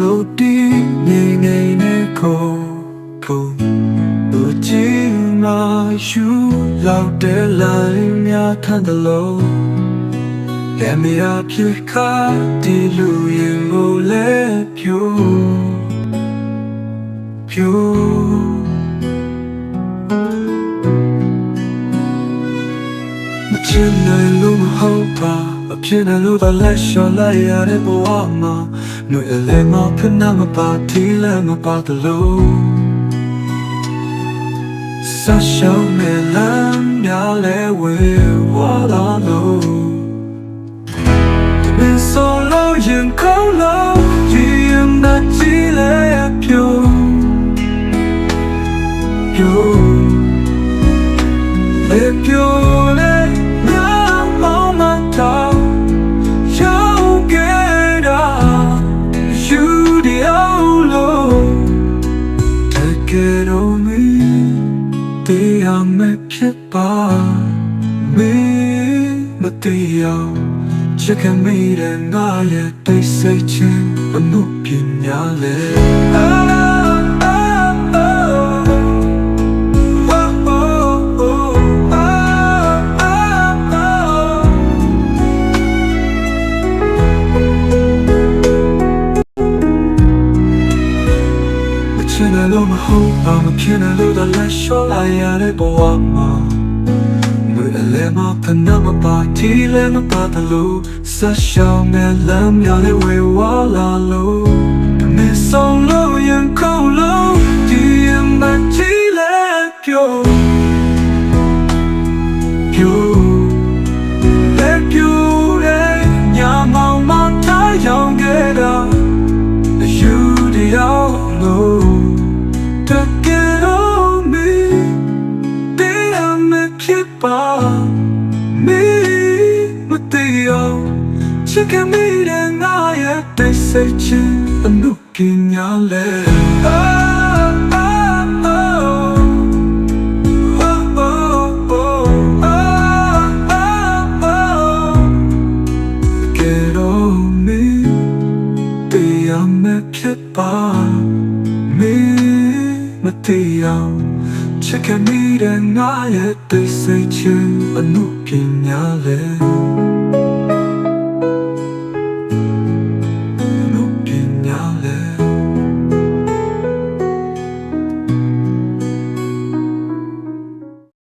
လို့တီးနေနေနေကိုကိုသူကြည့်မှာယူလောက်တဲ့လိုင်းများထန်တယ်လို့ကင်မရာပြခတီလူရင်ကိုလဲဖြူဖြူမချင်နိုင်လို့မဟုတ်ပါအဖြစ်နဲ့လို့သာလက်လျှော်လိုက်ရတဲ့ဘဝမှာ နှွေအလဲမဖြစ်နာမပါတီးလည်းမပါတလို့ Ça show me love, y'all let we what I know. Been so low, you come low, you am not chile you. You, if you let Take it on me. တရားမဲ့ဖြစ်ပါမေမတရားချက်ကမိတဲ့ငါရဲ့တိတ်ဆိတ်ခြင်းအမှုပညာလေ မချင်တယ်လို့မဟုတ်ပါမဖြစ်တယ်လို့တော့လက်လျှော့လိုက်ရတဲ့ဘဝမှာမွေအလဲမဖနာမပါတီလည်းမပါတလို့ဆက်ရှောင်းနဲ့လမ်းများလေးဝေဝါလာလို့မင်းဆုံးလို့ရင်ခုံလို့ဒီရင်မတီလည်းပြောပြောလည်းပြောတဲ့ညမောင်မထားရောက်ခဲ့တာ You the all know to me keep on me But they all Check me then I they say chin a look in your leg Oh oh oh Oh oh oh oh oh oh Get on me တရားမဲ့ဖြစ်ပါမေမတရား ချက်ကမိတဲ့ငါရဲ့သိစိတ်ချင်းအမှုပညာလေ